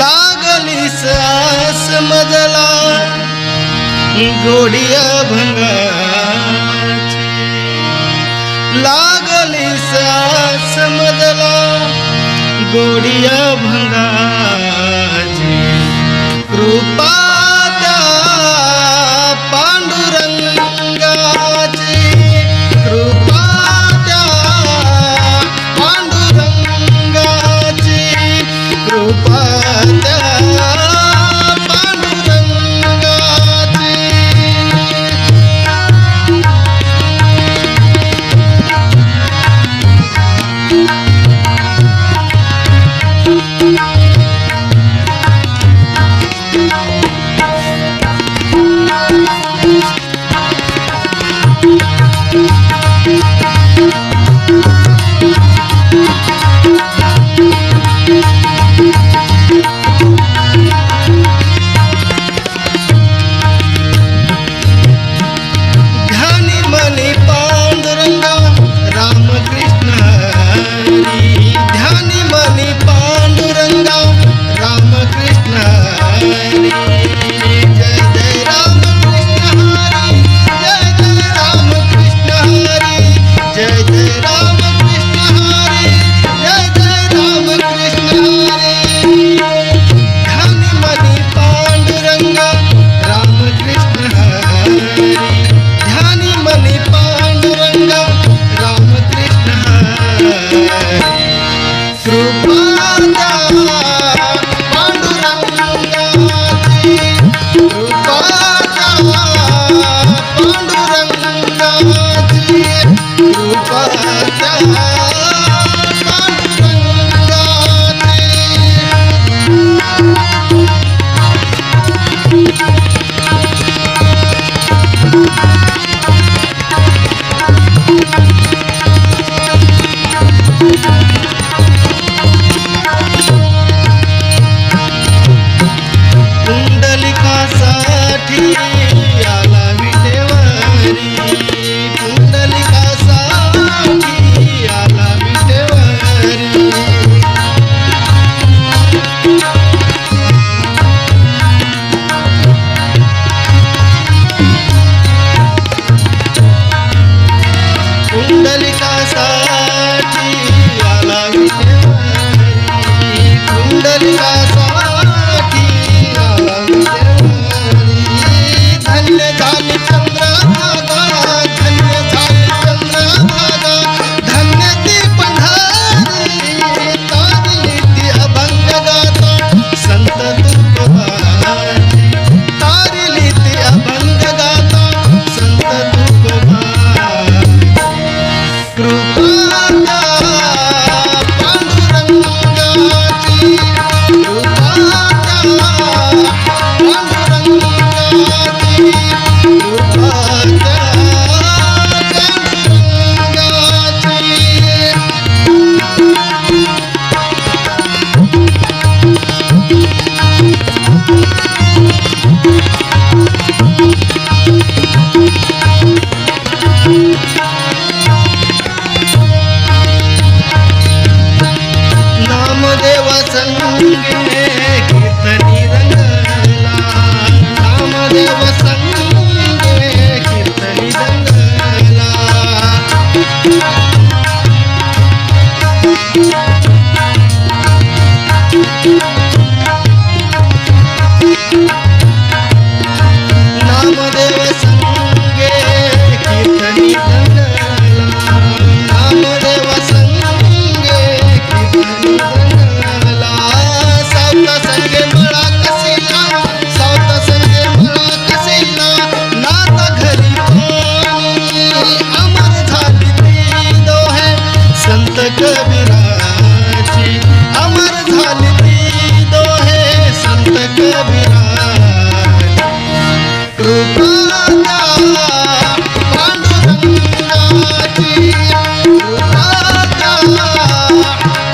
लागली सास मजला गोडिया भंगा लागली सास मजला गोडिया भंगा Yeah.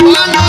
Lana.